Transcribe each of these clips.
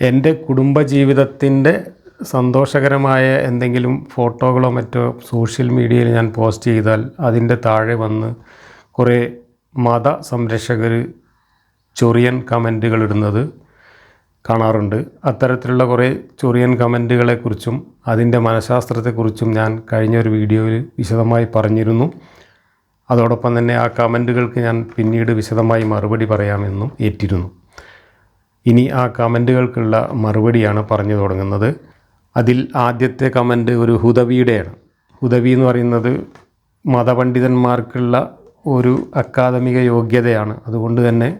എന്റെ കുടുംബജീവിതത്തിന്റെ സന്തോഷകരമായ എന്തെങ്കിലും ഫോട്ടോകളോ മറ്റോ സോഷ്യൽ മീഡിയയിൽ ഞാൻ പോസ്റ്റ് ചെയ്താൽ അതിന്റെ താഴെ വന്ന് കുറേ മത സംരക്ഷകർ ചൊറിയൻ കമന്റുകൾ ഇടുന്നത് കാണാറുണ്ട്. അത്തരത്തിലുള്ള കുറേ ചൊറിയൻ കമന്റുകളെക്കുറിച്ചും അതിന്റെ മനഃശാസ്ത്രത്തെക്കുറിച്ചും ഞാൻ കഴിഞ്ഞ ഒരു വീഡിയോയിൽ വിശദമായി പറഞ്ഞിരുന്നു. അതോടൊപ്പം തന്നെ ആ കമന്റുകൾക്ക് ഞാൻ പിന്നീട് വിശദമായി മറുപടി പറയാമെന്നും ഏറ്റിരുന്നു. ഇനി ആ കമന്റുകൾക്കുള്ള മറുപടിയാണ് പറഞ്ഞു തുടങ്ങുന്നത്. അതിൽ ആദ്യത്തെ കമന്റ് ഒരു ഹുദവിയുടെയാണ്. ഹുദവി എന്ന് പറയുന്നത് മതപണ്ഡിതന്മാർക്കുള്ള ഒരു അക്കാദമിക യോഗ്യതയാണ്. അതുകൊണ്ട് തന്നെ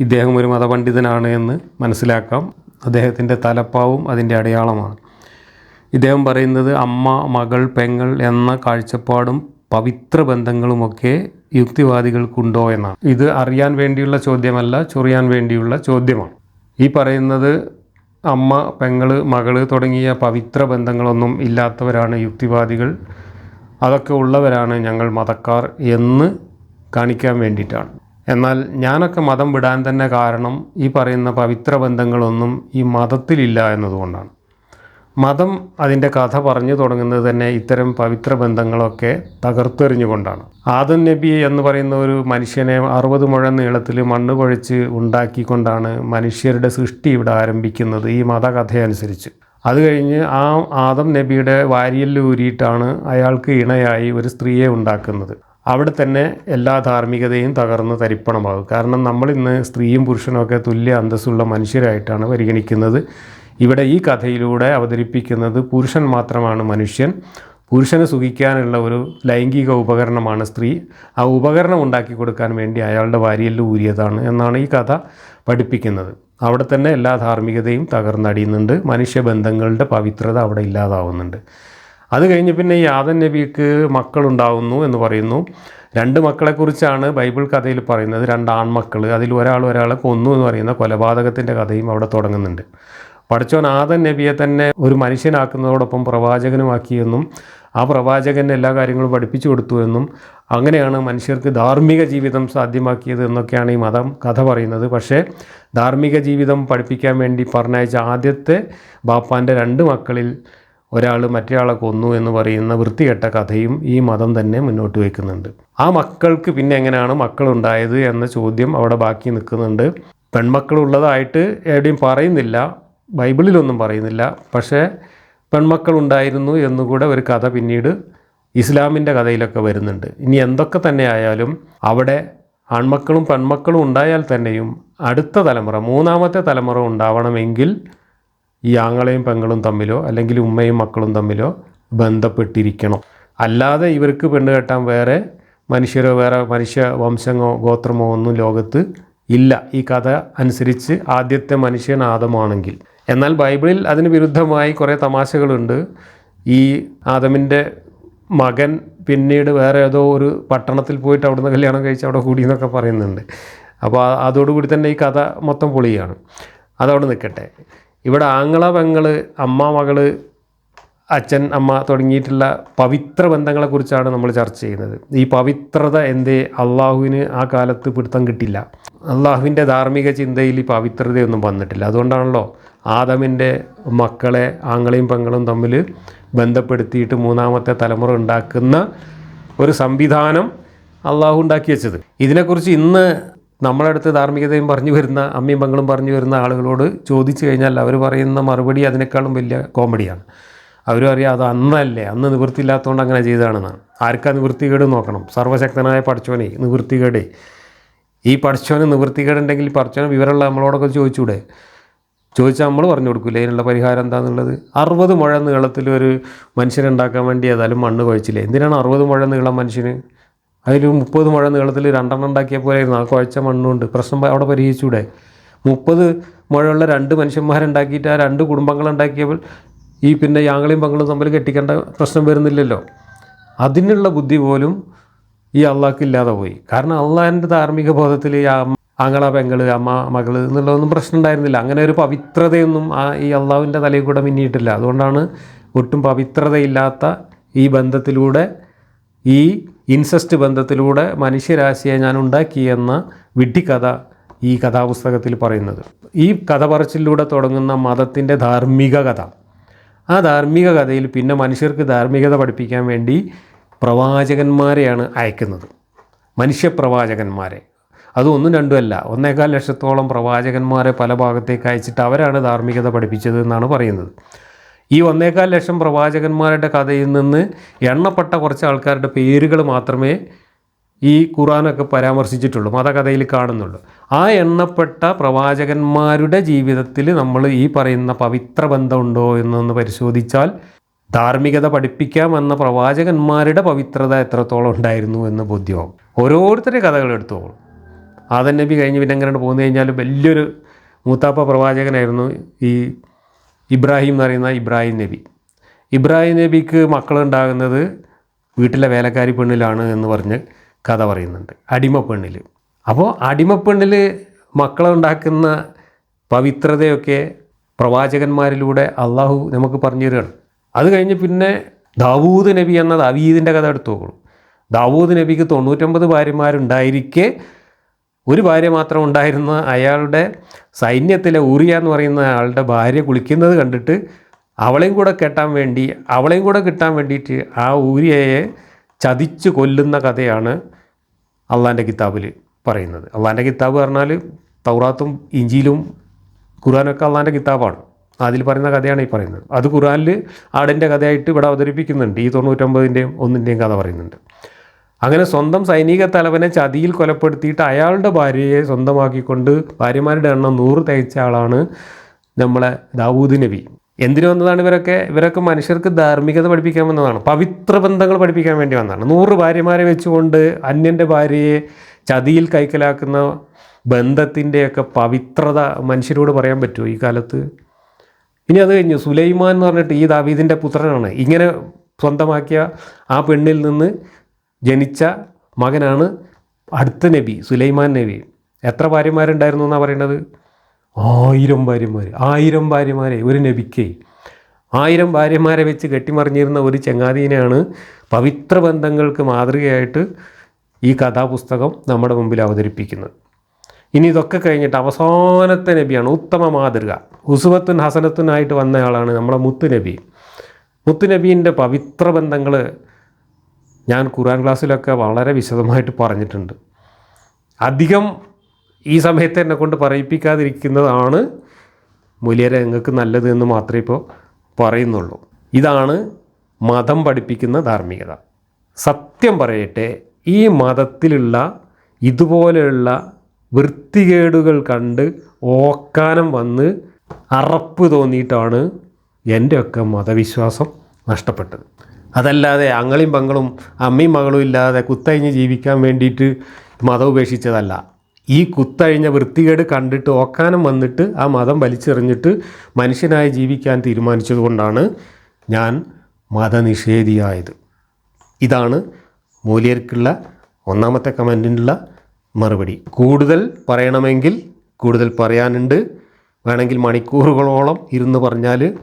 ഇദ്ദേഹം ഒരു മതപണ്ഡിതനാണ് എന്ന് മനസ്സിലാക്കാം. അദ്ദേഹത്തിന്റെ തലപ്പാവും അതിന്റെ അടയാളമാണ്. ഇദ്ദേഹം പറയുന്നത് അമ്മ മകൾ പെങ്ങൾ എന്ന കാഴ്ചപ്പാടും പവിത്ര ബന്ധങ്ങളുമൊക്കെ യുക്തിവാദികൾക്കുണ്ടോ എന്നാണ്. ഇത് അറിയാൻ വേണ്ടിയുള്ള ചോദ്യമല്ല ചൊറിയാൻ വേണ്ടിയുള്ള ചോദ്യമാണ്. ഈ പറയുന്നത് അമ്മ പെങ്ങൾ മകൾ തുടങ്ങിയ പവിത്ര ബന്ധങ്ങളൊന്നും ഇല്ലാത്തവരാണ് യുക്തിവാദികൾ. അതൊക്കെ ഉള്ളവരാണ് ഞങ്ങൾ മതക്കാർ എന്ന് കാണിക്കാൻ വേണ്ടിയിട്ടാണ്. എന്നാൽ ഞാനൊക്കെ മതം വിടാൻ തന്നെ കാരണം ഈ പറയുന്ന പവിത്ര ബന്ധങ്ങളൊന്നും ഈ മതത്തിലില്ല എന്നതുകൊണ്ടാണ്. മതം അതിന്റെ കഥ പറഞ്ഞു തുടങ്ങുന്നത് തന്നെ ഇത്തരം പവിത്ര ബന്ധങ്ങളൊക്കെ തകർത്തെറിഞ്ഞുകൊണ്ടാണ്. ആദം നബി എന്ന് പറയുന്ന ഒരു മനുഷ്യനെ അറുപത് മുഴ നീളത്തിൽ മണ്ണ് കുഴച്ച് ഉണ്ടാക്കിക്കൊണ്ടാണ് മനുഷ്യരുടെ സൃഷ്ടി ഇവിടെ ആരംഭിക്കുന്നത് ഈ മതകഥയനുസരിച്ച്. അത് കഴിഞ്ഞ് ആ ആദം നബിയുടെ വാരിയിൽ ഊരിയിട്ടാണ് അയാൾക്ക് ഇണയായി ഒരു സ്ത്രീയെ ഉണ്ടാക്കുന്നത്. അവിടെ തന്നെ എല്ലാ ധാർമ്മികതയും തകർന്ന് തരിപ്പണമാകും. കാരണം നമ്മളിന്ന് സ്ത്രീയും പുരുഷനും ഒക്കെ തുല്യ അന്തസ്സുള്ള മനുഷ്യരായിട്ടാണ് പരിഗണിക്കുന്നത്. ഇവിടെ ഈ കഥയിലൂടെ അവതരിപ്പിക്കുന്നത് പുരുഷൻ മാത്രമാണ് മനുഷ്യൻ. പുരുഷന് സുഖിക്കാനുള്ള ഒരു ലൈംഗിക ഉപകരണമാണ് സ്ത്രീ. ആ ഉപകരണം ഉണ്ടാക്കി കൊടുക്കാൻ വേണ്ടി അയാളുടെ വാരിയലിൽ ഊരിയതാണ് എന്നാണ് ഈ കഥ പഠിപ്പിക്കുന്നത്. അവിടെ തന്നെ എല്ലാ ധാർമ്മികതയും തകർന്നടിയുന്നുണ്ട്. മനുഷ്യബന്ധങ്ങളുടെ പവിത്രത അവിടെ ഇല്ലാതാവുന്നുണ്ട്. അത് കഴിഞ്ഞ് പിന്നെ ഈ ആദൻ നബിക്ക് മക്കളുണ്ടാവുന്നു എന്ന് പറയുന്നു. രണ്ട് മക്കളെക്കുറിച്ചാണ് ബൈബിൾ കഥയിൽ പറയുന്നത്. രണ്ട് ആൺമക്കൾ അതിൽ ഒരാൾ ഒരാളെ കൊന്നു എന്ന് പറയുന്ന കൊലപാതകത്തിന്റെ കഥയും അവിടെ തുടങ്ങുന്നുണ്ട്. പഠിച്ചോൻ ആദൻ നബിയെ തന്നെ ഒരു മനുഷ്യനാക്കുന്നതോടൊപ്പം പ്രവാചകനുമാക്കിയെന്നും ആ പ്രവാചകൻ എല്ലാ കാര്യങ്ങളും പഠിപ്പിച്ചു കൊടുത്തു എന്നും അങ്ങനെയാണ് മനുഷ്യർക്ക് ധാർമ്മിക ജീവിതം സാധ്യമാക്കിയത് എന്നൊക്കെയാണ് ഈ മതം കഥ പറയുന്നത്. പക്ഷേ ധാർമ്മിക ജീവിതം പഠിപ്പിക്കാൻ വേണ്ടി പറഞ്ഞയച്ച ആദ്യത്തെ ബാപ്പാന്റെ രണ്ട് മക്കളിൽ ഒരാൾ മറ്റേയാളെ കൊന്നു എന്ന് പറയുന്ന വൃത്തികെട്ട കഥയും ഈ മതം തന്നെ മുന്നോട്ട് വയ്ക്കുന്നുണ്ട്. ആ മക്കൾക്ക് പിന്നെ എങ്ങനെയാണ് മക്കളുണ്ടായത് എന്ന ചോദ്യം അവിടെ ബാക്കി നിൽക്കുന്നുണ്ട്. പെൺമക്കളുള്ളതായിട്ട് എവിടെയും പറയുന്നില്ല. ബൈബിളിലൊന്നും പറയുന്നില്ല. പക്ഷേ പെൺമക്കളുണ്ടായിരുന്നു എന്നുകൂടെ ഒരു കഥ പിന്നീട് ഇസ്ലാമിന്റെ കഥയിലൊക്കെ വരുന്നുണ്ട്. ഇനി എന്തൊക്കെ തന്നെ ആയാലും അവിടെ ആൺമക്കളും പെൺമക്കളും ഉണ്ടായാൽ തന്നെയും അടുത്ത തലമുറ മൂന്നാമത്തെ തലമുറ ഉണ്ടാവണമെങ്കിൽ ഈ ആങ്ങളെയും പെങ്ങളും തമ്മിലോ അല്ലെങ്കിൽ ഉമ്മയും മക്കളും തമ്മിലോ ബന്ധപ്പെട്ടിരിക്കണം. അല്ലാതെ ഇവർക്ക് പെണ്ണ് കെട്ടാൻ വേറെ മനുഷ്യരോ വേറെ മനുഷ്യ വംശമോ ഗോത്രമോ ഒന്നും ലോകത്ത് ഇല്ല. ഈ കഥ അനുസരിച്ച് ആദ്യത്തെ മനുഷ്യൻ ആദമാണെങ്കിൽ. എന്നാൽ ബൈബിളിൽ അതിന് വിരുദ്ധമായി കുറേ തമാശകളുണ്ട്. ഈ ആദമിന്റെ മകൻ പിന്നീട് വേറെ ഏതോ ഒരു പട്ടണത്തിൽ പോയിട്ട് അവിടുന്ന് കല്യാണം കഴിച്ച് അവിടെ കൂടി എന്നൊക്കെ പറയുന്നുണ്ട്. അപ്പോൾ അതോടുകൂടി തന്നെ ഈ കഥ മൊത്തം പൊളിയാണ്. അതവിടെ നിൽക്കട്ടെ. ഇവിടെ ആങ്ങള പെങ്ങൾ അമ്മ മകൾ അച്ഛൻ അമ്മ തുടങ്ങിയിട്ടുള്ള പവിത്ര ബന്ധങ്ങളെക്കുറിച്ചാണ് നമ്മൾ ചർച്ച ചെയ്യുന്നത്. ഈ പവിത്രത എന്തേ? അള്ളാഹുവിന് ആ കാലത്ത് പിടുത്തം കിട്ടില്ല. അള്ളാഹുവിന്റെ ധാർമ്മിക ചിന്തയിൽ ഈ പവിത്രതയൊന്നും വന്നിട്ടില്ല. അതുകൊണ്ടാണല്ലോ ആദമിന്റെ മക്കളെ ആങ്ങളെയും പെങ്ങളും തമ്മിൽ ബന്ധപ്പെടുത്തിയിട്ട് മൂന്നാമത്തെ തലമുറ ഉണ്ടാക്കുന്ന ഒരു സംവിധാനം അള്ളാഹു ഉണ്ടാക്കി വെച്ചത്. ഇതിനെക്കുറിച്ച് ഇന്ന് നമ്മളെ അടുത്ത് ധാർമ്മികതയും പറഞ്ഞു വരുന്ന അമ്മയും പെങ്ങളും പറഞ്ഞു വരുന്ന ആളുകളോട് ചോദിച്ചു കഴിഞ്ഞാൽ അവർ പറയുന്ന മറുപടി അതിനേക്കാളും വലിയ കോമഡിയാണ്. അവരും അറിയാം അത് അന്നല്ലേ? അന്ന് നിവൃത്തിയില്ലാത്തതുകൊണ്ട് അങ്ങനെ ചെയ്തതാണെന്നാണ് ആർക്കാ നിവൃത്തികേട് നോക്കണം? സർവശക്തനായ പഠിച്ചോനെ നിവൃത്തികേട്. ഈ പഠിച്ചോന് നിവൃത്തികേടുണ്ടെങ്കിൽ പഠിച്ചോന് വിവരമുള്ള നമ്മളോടൊക്കെ ചോദിച്ചൂടെ? ചോദിച്ചാൽ നമ്മൾ പറഞ്ഞു കൊടുക്കില്ല അതിനുള്ള പരിഹാരം എന്താണെന്നുള്ളത് അറുപത് മുഴ നീളത്തിൽ ഒരു മനുഷ്യനുണ്ടാക്കാൻ വേണ്ടി ഏതായാലും മണ്ണ് കുഴച്ചില്ലേ? എന്തിനാണ് അറുപത് മുഴ നീളം മനുഷ്യന്? അതിൽ മുപ്പത് മുഴ നീളത്തിൽ രണ്ടെണ്ണം ഉണ്ടാക്കിയ പോലെയായിരുന്നു ആ കുഴച്ച മണ്ണുണ്ട് പ്രശ്നം അവിടെ പരിഹരിച്ചൂടെ? മുപ്പത് മുഴയുള്ള രണ്ട് മനുഷ്യന്മാരുണ്ടാക്കിയിട്ട് ആ രണ്ട് കുടുംബങ്ങളുണ്ടാക്കിയപ്പോൾ ഈ പിന്നെ യാങ്ങളെയും പങ്ങളും തമ്മിൽ കെട്ടിക്കേണ്ട പ്രശ്നം വരുന്നില്ലല്ലോ. അതിനുള്ള ബുദ്ധി പോലും ഈ അള്ളാഹ്ക്ക് ഇല്ലാതെ പോയി. കാരണം അള്ളാഹിന്റെ ധാർമ്മിക ബോധത്തിൽ ഈ അമ്മ- ആങ്ങള പെങ്ങൾ അമ്മ മകൾ എന്നുള്ളതൊന്നും പ്രശ്നം ഉണ്ടായിരുന്നില്ല. അങ്ങനെ ഒരു പവിത്രതയൊന്നും ആ ഈ അള്ളാഹുവിന്റെ തലയിൽ കൂടെ മിന്നിയിട്ടില്ല. അതുകൊണ്ടാണ് ഒട്ടും പവിത്രതയില്ലാത്ത ഈ ബന്ധത്തിലൂടെ ഈ ഇൻസെസ്റ്റ് ബന്ധത്തിലൂടെ മനുഷ്യരാശിയെ ഞാൻ ഉണ്ടാക്കിയെന്ന വിഡ്ഢിക്കഥ ഈ കഥാപുസ്തകത്തിൽ പറയുന്നത്. ഈ കഥ പറച്ചിലൂടെ തുടങ്ങുന്ന മതത്തിന്റെ ധാർമ്മിക കഥ. ആ ധാർമ്മിക കഥയിൽ പിന്നെ മനുഷ്യർക്ക് ധാർമ്മികത പഠിപ്പിക്കാൻ വേണ്ടി പ്രവാചകന്മാരെയാണ് അയക്കുന്നത്. മനുഷ്യപ്രവാചകന്മാരെ. അതൊന്നും രണ്ടുമല്ല. ഒന്നേകാൽ ലക്ഷത്തോളം പ്രവാചകന്മാരെ പല ഭാഗത്തേക്ക് അയച്ചിട്ട് അവരാണ് ധാർമ്മികത പഠിപ്പിച്ചത് എന്നാണ് പറയുന്നത്. ഈ ഒന്നേകാൽ ലക്ഷം പ്രവാചകന്മാരുടെ കഥയിൽ നിന്ന് എണ്ണപ്പെട്ട കുറച്ച് ആൾക്കാരുടെ പേരുകൾ മാത്രമേ ഈ ഖുറാനൊക്കെ പരാമർശിച്ചിട്ടുള്ളൂ മതകഥയിൽ കാണുന്നുള്ളൂ ആ എണ്ണപ്പെട്ട പ്രവാചകന്മാരുടെ ജീവിതത്തിൽ നമ്മൾ ഈ പറയുന്ന പവിത്ര ബന്ധമുണ്ടോ എന്നൊന്ന് പരിശോധിച്ചാൽ ധാർമ്മികത പഠിപ്പിക്കാമെന്ന പ്രവാചകന്മാരുടെ പവിത്രത എത്രത്തോളം ഉണ്ടായിരുന്നു എന്ന് ബോധ്യമാവും. ഓരോരുത്തരുടെ കഥകൾ എടുത്തോളും ആദൻ നബി കഴിഞ്ഞ് പിന്നെ അങ്ങനെ പോന്നു കഴിഞ്ഞാൽ വലിയൊരു മൂത്താപ്പ പ്രവാചകനായിരുന്നു ഈ ഇബ്രാഹിം എന്ന് പറയുന്ന ഇബ്രാഹിം നബി. ഇബ്രാഹിം നബിക്ക് മക്കളുണ്ടാകുന്നത് വീട്ടിലെ വേലക്കാരി പെണ്ണിലാണ് എന്ന് പറഞ്ഞ് കഥ പറയുന്നുണ്ട്. അടിമപ്പെണ്ണിൽ അപ്പോൾ അടിമപ്പെണ്ണിൽ മക്കളെ ഉണ്ടാക്കുന്ന പവിത്രതയൊക്കെ പ്രവാചകന്മാരിലൂടെ അള്ളാഹു നമുക്ക് പറഞ്ഞു തരികയാണ്. അത് കഴിഞ്ഞ് പിന്നെ ദാവൂദ് നബി എന്ന ദാവീദിന്റെ കഥ എടുത്തു നോക്കൂ. ദാവൂദ് നബിക്ക് തൊണ്ണൂറ്റൊമ്പത് ഭാര്യമാരുണ്ടായിരിക്കെ ഒരു ഭാര്യ മാത്രം ഉണ്ടായിരുന്ന അയാളുടെ സൈന്യത്തിലെ ഊറിയ എന്ന് പറയുന്ന ആളുടെ ഭാര്യ കുളിക്കുന്നത് കണ്ടിട്ട് അവളെയും കൂടെ കെട്ടാൻ വേണ്ടി അവളെയും കൂടെ കിട്ടാൻ വേണ്ടിയിട്ട് ആ ഊരിയയെ ചതിച്ച് കൊല്ലുന്ന കഥയാണ് അള്ളാന്റെ കിതാബിൽ പറയുന്നത്. അള്ളാന്റെ കിതാബ് പറഞ്ഞാൽ തൗറാത്തും ഇഞ്ചിയിലും ഖുറാനൊക്കെ അള്ളാന്റെ കിതാബാണ്. അതിൽ പറയുന്ന കഥയാണ് ഈ പറയുന്നത്. അത് ഖുറാനിൽ ആടിന്റെ കഥയായിട്ട് ഇവിടെ അവതരിപ്പിക്കുന്നുണ്ട്. ഈ തൊണ്ണൂറ്റൊമ്പതിന്റെയും ഒന്നിന്റെയും കഥ പറയുന്നുണ്ട്. അങ്ങനെ സ്വന്തം സൈനിക തലവനെ ചതിയിൽ കൊലപ്പെടുത്തിയിട്ട് അയാളുടെ ഭാര്യയെ സ്വന്തമാക്കിക്കൊണ്ട് ഭാര്യമാരുടെ എണ്ണം നൂറ് തയ്ച്ച ആളാണ് നമ്മളെ ദാവൂദ് നബി. എന്തിനു വന്നതാണ് ഇവരൊക്കെ? ഇവരൊക്കെ മനുഷ്യർക്ക് ധാർമ്മികത പഠിപ്പിക്കാൻ വന്നതാണ്. പവിത്ര ബന്ധങ്ങൾ പഠിപ്പിക്കാൻ വേണ്ടി വന്നതാണ്. നൂറ് ഭാര്യമാരെ വെച്ചുകൊണ്ട് അന്യന്റെ ഭാര്യയെ ചതിയിൽ കൈക്കലാക്കുന്ന ബന്ധത്തിന്റെയൊക്കെ പവിത്രത മനുഷ്യരോട് പറയാൻ പറ്റുമോ ഈ കാലത്ത്? ഇനി അത് കഴിഞ്ഞു സുലൈമാൻ എന്ന് പറഞ്ഞിട്ട് ഈ ദാവീദിന്റെ പുത്രനാണ്. ഇങ്ങനെ സ്വന്തമാക്കിയ ആ പെണ്ണിൽ നിന്ന് ജനിച്ച മകനാണ് അടുത്ത നബി സുലൈമാൻ നബി. എത്ര ഭാര്യമാരുണ്ടായിരുന്നു എന്നാണ് പറയുന്നത് ആയിരം ഭാര്യമാർ ആയിരം ഭാര്യമാരെ ഒരു നബിക്ക്. ആയിരം ഭാര്യമാരെ വെച്ച് കെട്ടിമറിഞ്ഞിരുന്ന ഒരു ചങ്ങാതീനെയാണ് പവിത്ര ബന്ധങ്ങൾക്ക് മാതൃകയായിട്ട് ഈ കഥാപുസ്തകം നമ്മുടെ മുമ്പിൽ അവതരിപ്പിക്കുന്നത്. ഇനി ഇതൊക്കെ കഴിഞ്ഞിട്ട് അവസാനത്തെ നബിയാണ് ഉത്തമ മാതൃക. ഉസുവത്തുൻ ഹസനത്തുനായിട്ട് വന്നയാളാണ് നമ്മുടെ മുത്തുനബി നബി. മുത്ത് നബീന്റെ പവിത്ര ബന്ധങ്ങൾ ഞാൻ ഖുറാൻ ക്ലാസ്സിലൊക്കെ വളരെ വിശദമായിട്ട് പറഞ്ഞിട്ടുണ്ട്. അധികം ഈ സമയത്ത് എന്നെ കൊണ്ട് പറയിപ്പിക്കാതിരിക്കുന്നതാണ് മൂല്യരെ നിങ്ങൾക്ക് നല്ലത് എന്ന് മാത്രമേ ഇപ്പോൾ പറയുന്നുള്ളൂ. ഇതാണ് മതം പഠിപ്പിക്കുന്ന ധാർമ്മികത. സത്യം പറയട്ടെ ഈ മതത്തിലുള്ള ഇതുപോലെയുള്ള വൃത്തികേടുകൾ കണ്ട് ഓക്കാനം വന്ന് അറപ്പ് തോന്നിയിട്ടാണ് എന്റെയൊക്കെ മതവിശ്വാസം നഷ്ടപ്പെട്ടത്. അതല്ലാതെ അങ്ങളും പങ്ങളും അമ്മയും മകളും ഇല്ലാതെ കുത്തഴിഞ്ഞ് ജീവിക്കാൻ വേണ്ടിയിട്ട് മതം ഉപേക്ഷിച്ചതല്ല. ഈ കുത്തഴിഞ്ഞ വൃത്തികേട് കണ്ടിട്ട് ഓക്കാനം വന്നിട്ട് ആ മതം വലിച്ചെറിഞ്ഞിട്ട് മനുഷ്യനായി ജീവിക്കാൻ തീരുമാനിച്ചതുകൊണ്ടാണ് ഞാൻ മതനിഷേധിയായത്. ഇതാണ് മൂല്യർക്കുള്ള ഒന്നാമത്തെ കമന്റിനുള്ള മറുപടി. കൂടുതൽ പറയണമെങ്കിൽ കൂടുതൽ പറയാനുണ്ട്. വേണമെങ്കിൽ മണിക്കൂറുകളോളം ഇരുന്ന് പറഞ്ഞാൽ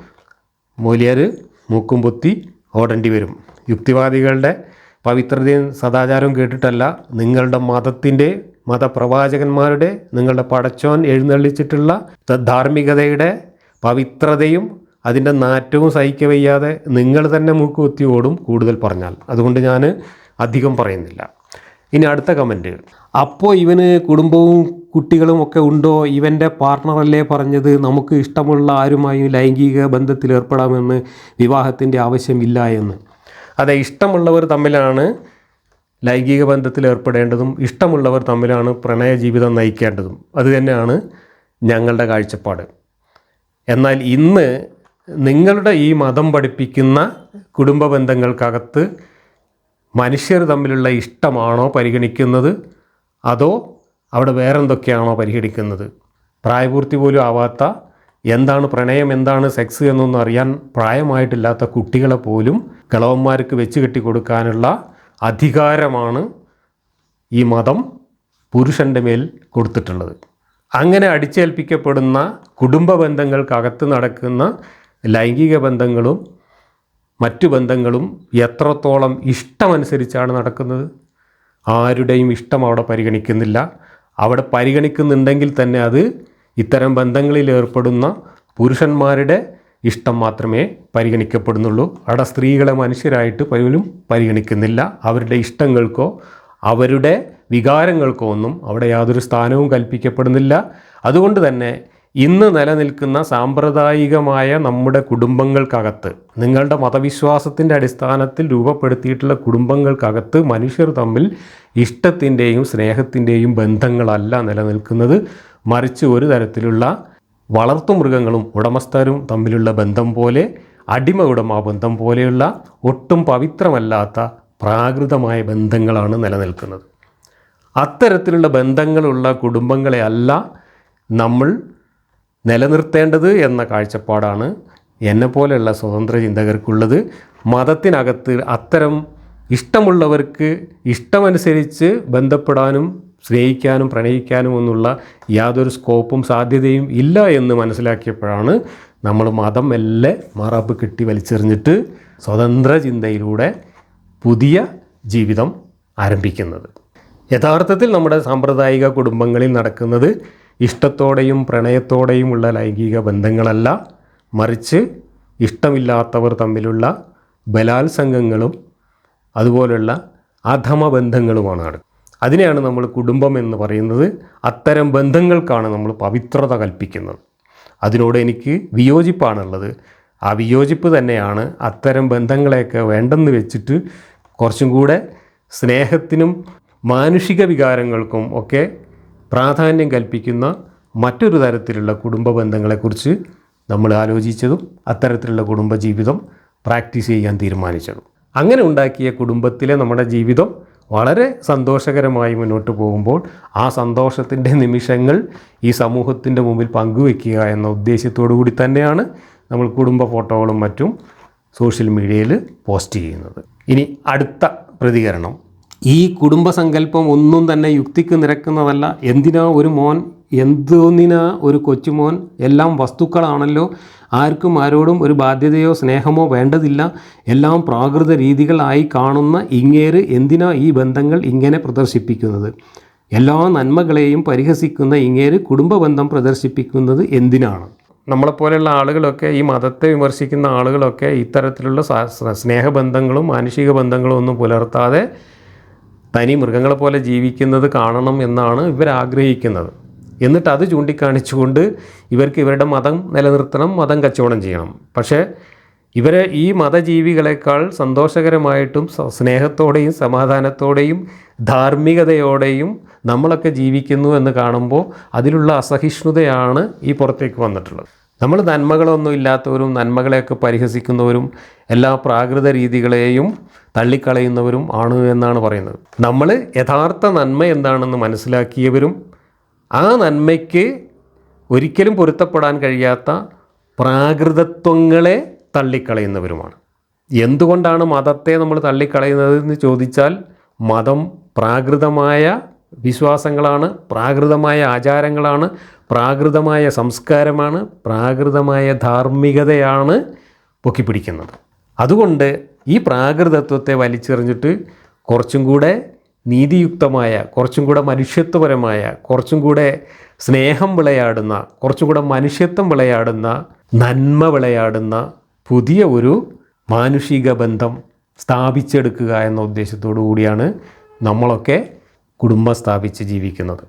മൂല്യർ മൂക്കും പൊത്തി ഓടേണ്ടി വരും. യുക്തിവാദികളുടെ പവിത്രതയും സദാചാരവും കേട്ടിട്ടല്ല നിങ്ങളുടെ മതത്തിന്റെ മതപ്രവാചകന്മാരുടെ നിങ്ങളുടെ പടച്ചോൻ എഴുന്നള്ളിച്ചിട്ടുള്ള ധാർമ്മികതയുടെ പവിത്രതയും അതിന്റെ നാറ്റവും സഹിക്കവയ്യാതെ നിങ്ങൾ തന്നെ മൂക്ക് കുത്തി ഓടും കൂടുതൽ പറഞ്ഞാൽ. അതുകൊണ്ട് ഞാൻ അധികം പറയുന്നില്ല. ഇനി അടുത്ത കമന്റ് അപ്പോൾ ഇവന് കുടുംബവും കുട്ടികളും ഒക്കെ ഉണ്ടോ? ഇവന്റെ പാർട്ണറല്ലേ പറഞ്ഞത്? നമുക്ക് ഇഷ്ടമുള്ള ആരുമായും ലൈംഗിക ബന്ധത്തിൽ ഏർപ്പെടാമെന്ന് വിവാഹത്തിന്റെ ആവശ്യമില്ല എന്ന്. അതെ ഇഷ്ടമുള്ളവർ തമ്മിലാണ് ലൈംഗിക ബന്ധത്തിൽ ഏർപ്പെടേണ്ടതും ഇഷ്ടമുള്ളവർ തമ്മിലാണ് പ്രണയ ജീവിതം നയിക്കേണ്ടതും അതുതന്നെയാണ് ഞങ്ങളുടെ കാഴ്ചപ്പാട്. എന്നാൽ ഇന്ന് നിങ്ങളുടെ ഈ മതം പഠിപ്പിക്കുന്ന കുടുംബ ബന്ധങ്ങൾക്കകത്ത് മനുഷ്യർ തമ്മിലുള്ള ഇഷ്ടമാണോ പരിഗണിക്കുന്നത്? അതോ അവിടെ വേറെന്തൊക്കെയാണോ പരിഗണിക്കുന്നത്? പ്രായപൂർത്തി പോലും ആവാത്ത എന്താണ് പ്രണയം എന്താണ് സെക്സ് എന്നൊന്നും അറിയാൻ പ്രായമായിട്ടില്ലാത്ത കുട്ടികളെ പോലും കിളവന്മാർക്ക് വെച്ച് കെട്ടി കൊടുക്കാനുള്ള അധികാരമാണ് ഈ മതം പുരുഷന്റെ മേൽ കൊടുത്തിട്ടുള്ളത്. അങ്ങനെ അടിച്ചേൽപ്പിക്കപ്പെടുന്ന കുടുംബ ബന്ധങ്ങൾക്കകത്ത് നടക്കുന്ന ലൈംഗിക ബന്ധങ്ങളും മറ്റു ബന്ധങ്ങളും എത്രത്തോളം ഇഷ്ടമനുസരിച്ചാണ് നടക്കുന്നത്? ആരുടെയും ഇഷ്ടം അവിടെ പരിഗണിക്കുന്നില്ല. അവിടെ പരിഗണിക്കുന്നുണ്ടെങ്കിൽ തന്നെ അത് ഇത്തരം ബന്ധങ്ങളിൽ ഏർപ്പെടുന്ന പുരുഷന്മാരുടെ ഇഷ്ടം മാത്രമേ പരിഗണിക്കപ്പെടുന്നുള്ളൂ. അവിടെ സ്ത്രീകളെ മനുഷ്യരായിട്ട് പലരും പരിഗണിക്കുന്നില്ല. അവരുടെ ഇഷ്ടങ്ങൾക്കോ അവരുടെ വികാരങ്ങൾക്കോ ഒന്നും അവിടെ യാതൊരു സ്ഥാനവും കൽപ്പിക്കപ്പെടുന്നില്ല. അതുകൊണ്ട് തന്നെ ഇന്ന് നിലനിൽക്കുന്ന സാമ്പ്രദായികമായ നമ്മുടെ കുടുംബങ്ങൾക്കകത്ത് നിങ്ങളുടെ മതവിശ്വാസത്തിന്റെ അടിസ്ഥാനത്തിൽ രൂപപ്പെടുത്തിയിട്ടുള്ള കുടുംബങ്ങൾക്കകത്ത് മനുഷ്യർ തമ്മിൽ ഇഷ്ടത്തിന്റെയും സ്നേഹത്തിന്റെയും ബന്ധങ്ങളല്ല നിലനിൽക്കുന്നത്. മറിച്ച് ഒരു തരത്തിലുള്ള വളർത്തുമൃഗങ്ങളും ഉടമസ്ഥരും തമ്മിലുള്ള ബന്ധം പോലെ അടിമ ഉടമ ബന്ധം പോലെയുള്ള ഒട്ടും പവിത്രമല്ലാത്ത പ്രാകൃതമായ ബന്ധങ്ങളാണ് നിലനിൽക്കുന്നത്. അത്തരത്തിലുള്ള ബന്ധങ്ങളുള്ള കുടുംബങ്ങളെ അല്ല നമ്മൾ നിലനിർത്തേണ്ടത് എന്ന കാഴ്ചപ്പാടാണ് എന്നെപ്പോലെയുള്ള സ്വതന്ത്ര ചിന്തകർക്കുള്ളത്. മതത്തിനകത്ത് അത്തരം ഇഷ്ടമുള്ളവർക്ക് ഇഷ്ടമനുസരിച്ച് ബന്ധപ്പെടാനും സ്നേഹിക്കാനും പ്രണയിക്കാനും ഒന്നുള്ള യാതൊരു സ്കോപ്പും സാധ്യതയും ഇല്ല എന്ന് മനസ്സിലാക്കിയപ്പോഴാണ് നമ്മൾ മതം മെല്ലെ മാറാപ്പ് കെട്ടി വലിച്ചെറിഞ്ഞിട്ട് സ്വതന്ത്ര ചിന്തയിലൂടെ പുതിയ ജീവിതം ആരംഭിക്കുന്നത്. യഥാർത്ഥത്തിൽ നമ്മുടെ സാമ്പ്രദായിക കുടുംബങ്ങളിൽ നടക്കുന്നത് ഇഷ്ടത്തോടെയും പ്രണയത്തോടെയുമുള്ള ലൈംഗിക ബന്ധങ്ങളല്ല മറിച്ച് ഇഷ്ടമില്ലാത്തവർ തമ്മിലുള്ള ബലാത്സംഗങ്ങളും അതുപോലുള്ള അധമ ബന്ധങ്ങളുമാണ് നടക്കുന്നത്. അതിനെയാണ് നമ്മൾ കുടുംബം എന്ന് പറയുന്നത്. അത്തരം ബന്ധങ്ങൾക്കാണ് നമ്മൾ പവിത്രത കൽപ്പിക്കുന്നത്. അതിനോട് എനിക്ക് വിയോജിപ്പാണുള്ളത്. ആ വിയോജിപ്പ് തന്നെയാണ് അത്തരം ബന്ധങ്ങളെയൊക്കെ വേണ്ടെന്ന് വെച്ചിട്ട് കുറച്ചും കൂടെ സ്നേഹത്തിനും മാനുഷിക വികാരങ്ങൾക്കും ഒക്കെ പ്രാധാന്യം കൽപ്പിക്കുന്ന മറ്റൊരു തരത്തിലുള്ള കുടുംബ ബന്ധങ്ങളെക്കുറിച്ച് നമ്മൾ ആലോചിച്ചതും അത്തരത്തിലുള്ള കുടുംബജീവിതം പ്രാക്ടീസ് ചെയ്യാൻ തീരുമാനിച്ചതും. അങ്ങനെ ഉണ്ടാക്കിയ കുടുംബത്തിലെ നമ്മുടെ ജീവിതം വളരെ സന്തോഷകരമായി മുന്നോട്ട് പോകുമ്പോൾ ആ സന്തോഷത്തിന്റെ നിമിഷങ്ങൾ ഈ സമൂഹത്തിന്റെ മുമ്പിൽ പങ്കുവെക്കുക എന്ന ഉദ്ദേശത്തോടു കൂടി തന്നെയാണ് നമ്മൾ കുടുംബ ഫോട്ടോകളും മറ്റും സോഷ്യൽ മീഡിയയിൽ പോസ്റ്റ് ചെയ്യുന്നത്. ഇനി അടുത്ത പ്രതികരണം. ഈ കുടുംബസങ്കല്പം ഒന്നും തന്നെ യുക്തിക്ക് നിരക്കുന്നതല്ല. എന്തിനാ ഒരു മോൻ എന്തൊന്നിനാ ഒരു കൊച്ചുമോൻ എല്ലാം വസ്തുക്കളാണല്ലോ ആർക്കും ആരോടും ഒരു ബാധ്യതയോ സ്നേഹമോ വേണ്ടതില്ല. എല്ലാം പ്രാകൃത രീതികളായി കാണുന്ന ഇങ്ങേര് എന്തിനാ ഈ ബന്ധങ്ങൾ ഇങ്ങനെ പ്രദർശിപ്പിക്കുന്നത്? എല്ലാ നന്മകളെയും പരിഹസിക്കുന്ന ഇങ്ങേര് കുടുംബബന്ധം പ്രദർശിപ്പിക്കുന്നത് എന്തിനാണ്? നമ്മളെപ്പോലെയുള്ള ആളുകളൊക്കെ ഈ മതത്തെ വിമർശിക്കുന്ന ആളുകളൊക്കെ ഇത്തരത്തിലുള്ള സ്നേഹബന്ധങ്ങളും മാനുഷിക ബന്ധങ്ങളും ഒന്നും പുലർത്താതെ തനി മൃഗങ്ങളെപ്പോലെ ജീവിക്കുന്നത് കാണണം എന്നാണ് ഇവർ ആഗ്രഹിക്കുന്നത് എന്നിട്ട് അത് ചൂണ്ടിക്കാണിച്ചുകൊണ്ട് ഇവർക്ക് ഇവരുടെ മതം നിലനിർത്തണം മതം കച്ചവടം ചെയ്യണം. പക്ഷേ ഇവരെ ഈ മതജീവികളെക്കാൾ സന്തോഷകരമായിട്ടും സ്നേഹത്തോടെയും സമാധാനത്തോടെയും ധാർമ്മികതയോടെയും നമ്മളൊക്കെ ജീവിക്കുന്നു എന്ന് കാണുമ്പോൾ അതിലുള്ള അസഹിഷ്ണുതയാണ് ഈ പുറത്തേക്ക് വന്നിട്ടുള്ളത്. നമ്മൾ നന്മകളൊന്നും ഇല്ലാത്തവരും നന്മകളെയൊക്കെ പരിഹസിക്കുന്നവരും എല്ലാ പ്രാകൃത രീതികളെയും തള്ളിക്കളയുന്നവരും ആണ് എന്നാണ് പറയുന്നത്. നമ്മൾ യഥാർത്ഥ നന്മ എന്താണെന്ന് മനസ്സിലാക്കിയവരും ആ നന്മയ്ക്ക് ഒരിക്കലും പൊരുത്തപ്പെടാൻ കഴിയാത്ത പ്രാകൃതത്വങ്ങളെ തള്ളിക്കളയുന്നവരുമാണ്. എന്തുകൊണ്ടാണ് മതത്തെ നമ്മൾ തള്ളിക്കളയുന്നത് എന്ന് ചോദിച്ചാൽ മതം പ്രാകൃതമായ വിശ്വാസങ്ങളാണ് പ്രാകൃതമായ ആചാരങ്ങളാണ് പ്രാകൃതമായ സംസ്കാരമാണ് പ്രാകൃതമായ ധാർമ്മികതയാണ് പൊക്കിപ്പിടിക്കുന്നത്. അതുകൊണ്ട് ഈ പ്രാകൃതത്വത്തെ വലിച്ചെറിഞ്ഞിട്ട് കുറച്ചും കൂടെ നീതിയുക്തമായ കുറച്ചും കൂടെ മനുഷ്യത്വപരമായ കുറച്ചും കൂടെ സ്നേഹം വിളയാടുന്ന കുറച്ചും കൂടെ മനുഷ്യത്വം വിളയാടുന്ന നന്മ വിളയാടുന്ന പുതിയ ഒരു മാനുഷിക ബന്ധം സ്ഥാപിച്ചെടുക്കുക എന്ന ഉദ്ദേശത്തോടു കൂടിയാണ് നമ്മളൊക്കെ കുടുംബം സ്ഥാപിച്ച് ജീവിക്കുന്നത്.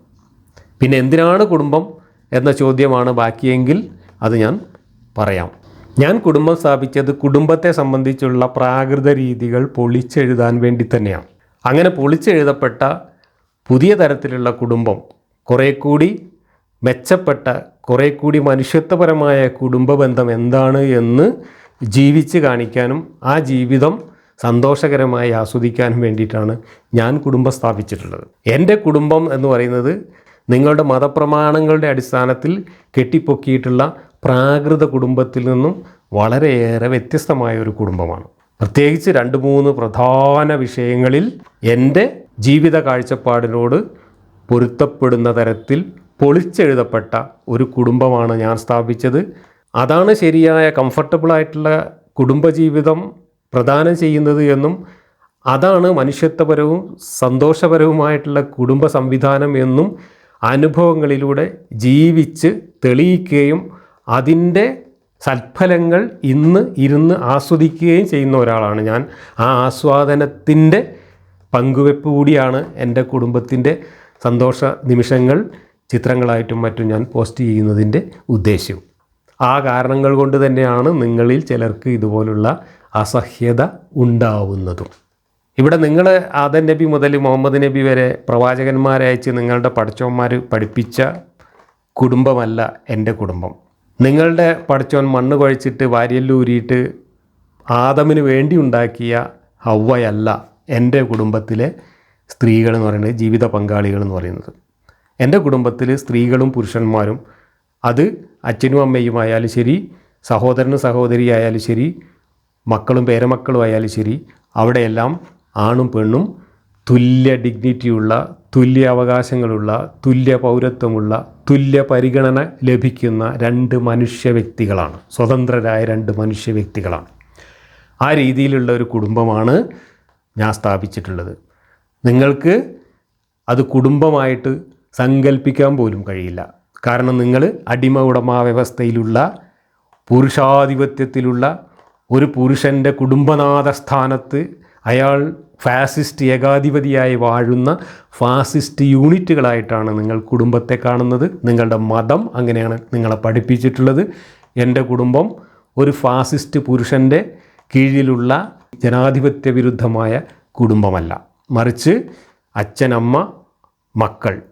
പിന്നെ എന്തിനാണ് കുടുംബം എന്ന ചോദ്യമാണ് ബാക്കിയെങ്കിൽ അത് ഞാൻ പറയാം. ഞാൻ കുടുംബം സ്ഥാപിച്ചത് കുടുംബത്തെ സംബന്ധിച്ചുള്ള പ്രാകൃത രീതികൾ പൊളിച്ചെഴുതാൻ വേണ്ടി തന്നെയാണ്. അങ്ങനെ പൊളിച്ചെഴുതപ്പെട്ട പുതിയ തരത്തിലുള്ള കുടുംബം കുറേ കൂടി മെച്ചപ്പെട്ട കുറേ കൂടി മനുഷ്യത്വപരമായ കുടുംബ ബന്ധം എന്താണ് എന്ന് ജീവിച്ച് കാണിക്കാനും ആ ജീവിതം സന്തോഷകരമായി ആസ്വദിക്കാനും വേണ്ടിയിട്ടാണ് ഞാൻ കുടുംബം സ്ഥാപിച്ചിട്ടുള്ളത്. എന്റെ കുടുംബം എന്ന് പറയുന്നത് നിങ്ങളുടെ മതപ്രമാണങ്ങളുടെ അടിസ്ഥാനത്തിൽ കെട്ടിപ്പൊക്കിയിട്ടുള്ള പ്രാകൃത കുടുംബത്തിൽ നിന്നും വളരെയേറെ വ്യത്യസ്തമായ ഒരു കുടുംബമാണ്. പ്രത്യേകിച്ച് രണ്ട് മൂന്ന് പ്രധാന വിഷയങ്ങളിൽ എന്റെ ജീവിത കാഴ്ചപ്പാടിനോട് പൊരുത്തപ്പെടുന്ന തരത്തിൽ പൊളിച്ചെഴുതപ്പെട്ട ഒരു കുടുംബമാണ് ഞാൻ സ്ഥാപിച്ചത്. അതാണ് ശരിയായ കംഫർട്ടബിളായിട്ടുള്ള കുടുംബജീവിതം പ്രദാനം ചെയ്യുന്നത് എന്നും അതാണ് മനുഷ്യത്വപരവും സന്തോഷപരവുമായിട്ടുള്ള കുടുംബ സംവിധാനം എന്നും അനുഭവങ്ങളിലൂടെ ജീവിച്ച് തെളിയിക്കുകയും അതിന്റെ സൽഫലങ്ങൾ ഇന്ന് ഇരുന്ന് ആസ്വദിക്കുകയും ചെയ്യുന്ന ഒരാളാണ് ഞാൻ. ആ ആസ്വാദനത്തിന്റെ പങ്കുവെപ്പ് കൂടിയാണ് എന്റെ കുടുംബത്തിന്റെ സന്തോഷ നിമിഷങ്ങൾ ചിത്രങ്ങളായിട്ടും മറ്റും ഞാൻ പോസ്റ്റ് ചെയ്യുന്നതിന്റെ ഉദ്ദേശ്യം. ആ കാരണങ്ങൾ കൊണ്ട് തന്നെയാണ് നിങ്ങളിൽ ചിലർക്ക് ഇതുപോലുള്ള അസഹ്യത ഉണ്ടാവുന്നതും. ഇവിടെ നിങ്ങൾ ആദൻ നബി മുതൽ മുഹമ്മദ് നബി വരെ പ്രവാചകന്മാരയച്ച് നിങ്ങളുടെ പഠിച്ചവന്മാർ പഠിപ്പിച്ച കുടുംബമല്ല എന്റെ കുടുംബം. നിങ്ങളുടെ പഠിച്ചോൻ മണ്ണ് കുഴച്ചിട്ട് വാര്യല്ലൂരിയിട്ട് ആദമിന് വേണ്ടി ഉണ്ടാക്കിയ ഹവ്വയല്ല എന്റെ കുടുംബത്തിലെ സ്ത്രീകൾ എന്ന് പറയുന്നത് ജീവിത പങ്കാളികൾ എന്ന് പറയുന്നത്. എന്റെ കുടുംബത്തിൽ സ്ത്രീകളും പുരുഷന്മാരും അത് അച്ഛനും അമ്മയും ആയാലും ശരി സഹോദരനും സഹോദരി ആയാലും ശരി മക്കളും പേരമക്കളും ആയാലും ശരി അവിടെയെല്ലാം ആണും പെണ്ണും തുല്യ ഡിഗ്നിറ്റിയുള്ള തുല്യ അവകാശങ്ങളുള്ള തുല്യ പൗരത്വമുള്ള തുല്യ പരിഗണന ലഭിക്കുന്ന രണ്ട് മനുഷ്യ വ്യക്തികളാണ്. സ്വതന്ത്രരായ രണ്ട് മനുഷ്യ വ്യക്തികളാണ്. ആ രീതിയിലുള്ള ഒരു കുടുംബമാണ് ഞാൻ സ്ഥാപിച്ചിട്ടുള്ളത്. നിങ്ങൾക്ക് അത് കുടുംബമായിട്ട് സങ്കല്പിക്കാൻ പോലും കഴിയില്ല. കാരണം നിങ്ങൾ അടിമ ഉടമ വ്യവസ്ഥയിലുള്ള പുരുഷാധിപത്യത്തിലുള്ള ഒരു പുരുഷന്റെ കുടുംബനാഥ സ്ഥാനത്ത് അയാൾ ഫാസിസ്റ്റ് ഏകാധിപതിയായി വാഴുന്ന ഫാസിസ്റ്റ് യൂണിറ്റുകളായിട്ടാണ് നിങ്ങൾ കുടുംബത്തെ കാണുന്നത്. നിങ്ങളുടെ മതം അങ്ങനെയാണ് നിങ്ങളെ പഠിപ്പിച്ചിട്ടുള്ളത്. എന്റെ കുടുംബം ഒരു ഫാസിസ്റ്റ് പുരുഷന്റെ കീഴിലുള്ള ജനാധിപത്യ വിരുദ്ധമായ കുടുംബമല്ല. മറിച്ച് അച്ഛനമ്മ മക്കൾ.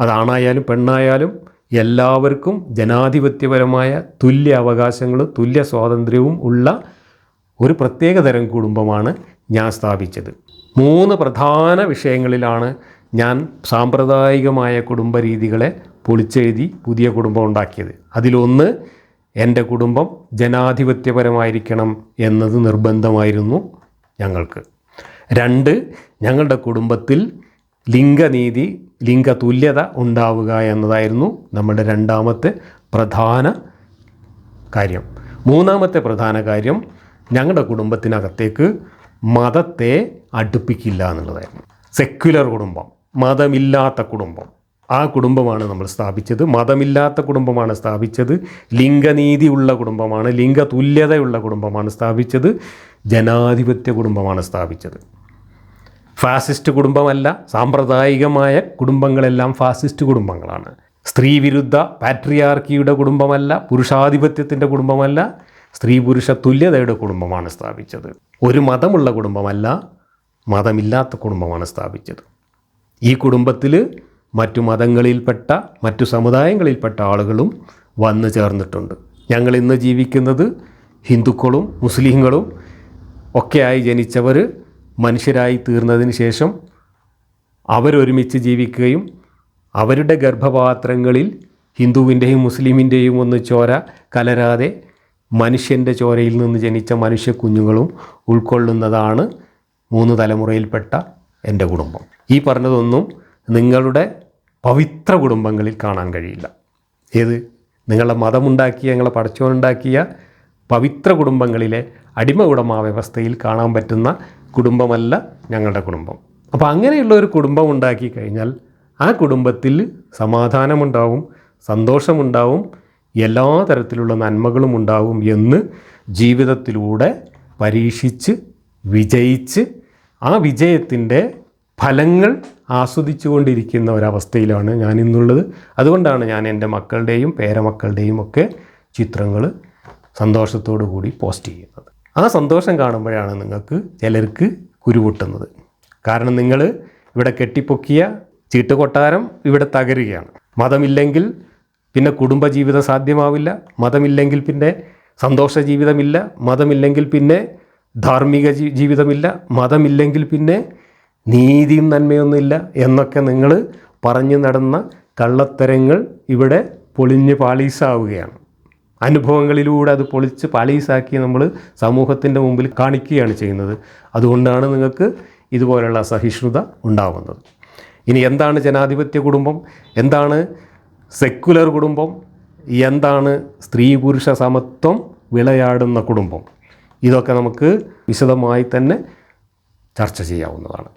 അതാണായാലും പെണ്ണായാലും എല്ലാവർക്കും ജനാധിപത്യപരമായ തുല്യ അവകാശങ്ങളും തുല്യ സ്വാതന്ത്ര്യവും ഉള്ള ഒരു പ്രത്യേകതരം കുടുംബമാണ് ഞാൻ സ്ഥാപിച്ചത്. മൂന്ന് പ്രധാന വിഷയങ്ങളിലാണ് ഞാൻ സാമ്പ്രദായികമായ കുടുംബ രീതികളെ പൊളിച്ചെഴുതി പുതിയ കുടുംബം ഉണ്ടാക്കിയത്. അതിലൊന്ന് എന്റെ കുടുംബം ജനാധിപത്യപരമായിരിക്കണം എന്നത് നിർബന്ധമായിരുന്നു ഞങ്ങൾക്ക്. രണ്ട് ഞങ്ങളുടെ കുടുംബത്തിൽ ലിംഗനീതി ലിംഗതുല്യത ഉണ്ടാവുക എന്നതായിരുന്നു നമ്മുടെ രണ്ടാമത്തെ പ്രധാന കാര്യം. മൂന്നാമത്തെ പ്രധാന കാര്യം ഞങ്ങളുടെ കുടുംബത്തിനകത്തേക്ക് മതത്തെ അടുപ്പിക്കില്ല എന്നുള്ളതായിരുന്നു സെക്യുലർ കുടുംബം മതമില്ലാത്ത കുടുംബം. ആ കുടുംബമാണ് നമ്മൾ സ്ഥാപിച്ചത്. മതമില്ലാത്ത കുടുംബമാണ് സ്ഥാപിച്ചത്. ലിംഗനീതിയുള്ള കുടുംബമാണ് ലിംഗ തുല്യതയുള്ള കുടുംബമാണ് സ്ഥാപിച്ചത്. ജനാധിപത്യ കുടുംബമാണ് സ്ഥാപിച്ചത്. ഫാസിസ്റ്റ് കുടുംബമല്ല സാമ്പ്രദായികമായ കുടുംബങ്ങളെല്ലാം ഫാസിസ്റ്റ് കുടുംബങ്ങളാണ്. സ്ത്രീവിരുദ്ധ പാട്രിയാർക്കിയുടെ കുടുംബമല്ല പുരുഷാധിപത്യത്തിന്റെ കുടുംബമല്ല സ്ത്രീ പുരുഷ തുല്യതയുടെ കുടുംബമാണ് സ്ഥാപിച്ചത്. ഒരു മതമുള്ള കുടുംബമല്ല മതമില്ലാത്ത കുടുംബമാണ് സ്ഥാപിച്ചത്. ഈ കുടുംബത്തിൽ മറ്റു മതങ്ങളിൽപ്പെട്ട മറ്റു സമുദായങ്ങളിൽപ്പെട്ട ആളുകളും വന്നു ചേർന്നിട്ടുണ്ട്. ഞങ്ങൾ ഇന്ന് ജീവിക്കുന്നത് ഹിന്ദുക്കളും മുസ്ലിങ്ങളും ഒക്കെയായി ജനിച്ചവർ മനുഷ്യരായി തീർന്നതിന് ശേഷം അവരൊരുമിച്ച് ജീവിക്കുകയും അവരുടെ ഗർഭപാത്രങ്ങളിൽ ഹിന്ദുവിന്റെയും മുസ്ലിമിന്റെയും ഒന്ന് ചോര കലരാതെ മനുഷ്യന്റെ ചോരയിൽ നിന്ന് ജനിച്ച മനുഷ്യ കുഞ്ഞുങ്ങളും ഉൾക്കൊള്ളുന്നതാണ് മൂന്ന് തലമുറയിൽപ്പെട്ട എന്റെ കുടുംബം. ഈ പറഞ്ഞതൊന്നും നിങ്ങളുടെ പവിത്ര കുടുംബങ്ങളിൽ കാണാൻ കഴിയില്ല. ഏത്? നിങ്ങളുടെ മതമുണ്ടാക്കിയ നിങ്ങളെ പടച്ചോനുണ്ടാക്കിയ പവിത്ര കുടുംബങ്ങളിലെ അടിമ ഉടമ വ്യവസ്ഥയിൽ കാണാൻ പറ്റുന്ന കുടുംബമല്ല ഞങ്ങളുടെ കുടുംബം. അപ്പോൾ അങ്ങനെയുള്ള ഒരു കുടുംബം ഉണ്ടാക്കി കഴിഞ്ഞാൽ ആ കുടുംബത്തിൽ സമാധാനമുണ്ടാവും സന്തോഷമുണ്ടാവും എല്ലാ തരത്തിലുള്ള നന്മകളും ഉണ്ടാവും എന്ന് ജീവിതത്തിലൂടെ പരീക്ഷിച്ച് വിജയിച്ച് ആ വിജയത്തിന്റെ ഫലങ്ങൾ ആസ്വദിച്ചു കൊണ്ടിരിക്കുന്ന ഒരവസ്ഥയിലാണ് ഞാൻ ഇന്നുള്ളത് അതുകൊണ്ടാണ് ഞാൻ എന്റെ മക്കളുടെയും പേരമക്കളുടെയും ഒക്കെ ചിത്രങ്ങൾ സന്തോഷത്തോടു കൂടി പോസ്റ്റ് ചെയ്യുന്നത്. ആ സന്തോഷം കാണുമ്പോഴാണ് നിങ്ങൾക്ക് ചിലർക്ക് കുരുപൊട്ടുന്നത് കാരണം നിങ്ങൾ ഇവിടെ കെട്ടിപ്പൊക്കിയ ചീട്ടുകൊട്ടാരം ഇവിടെ തകരുകയാണ്. മതമില്ലെങ്കിൽ പിന്നെ കുടുംബജീവിതം സാധ്യമാവില്ല മതമില്ലെങ്കിൽ പിന്നെ സന്തോഷ ജീവിതമില്ല മതമില്ലെങ്കിൽ പിന്നെ ധാർമ്മിക ജീവിതമില്ല മതമില്ലെങ്കിൽ പിന്നെ നീതിയും നന്മയൊന്നുമില്ല എന്നൊക്കെ നിങ്ങൾ പറഞ്ഞു നടന്ന കള്ളത്തരങ്ങൾ ഇവിടെ പൊളിഞ്ഞ് പാളീസാവുകയാണ്. അനുഭവങ്ങളിലൂടെ അത് പൊളിച്ച് പാളീസാക്കി നമ്മൾ സമൂഹത്തിന്റെ മുമ്പിൽ കാണിക്കുകയാണ് ചെയ്യുന്നത്. അതുകൊണ്ടാണ് നിങ്ങൾക്ക് ഇതുപോലെയുള്ള സഹിഷ്ണുത ഉണ്ടാവുന്നത്. ഇനി എന്താണ് ജനാധിപത്യ കുടുംബം? എന്താണ് സെക്കുലർ കുടുംബം എന്താണ് സ്ത്രീ പുരുഷ സമത്വം വിളയാടുന്ന കുടുംബം? ഇതൊക്കെ നമുക്ക് വിശദമായി തന്നെ ചർച്ച ചെയ്യാവുന്നതാണ്.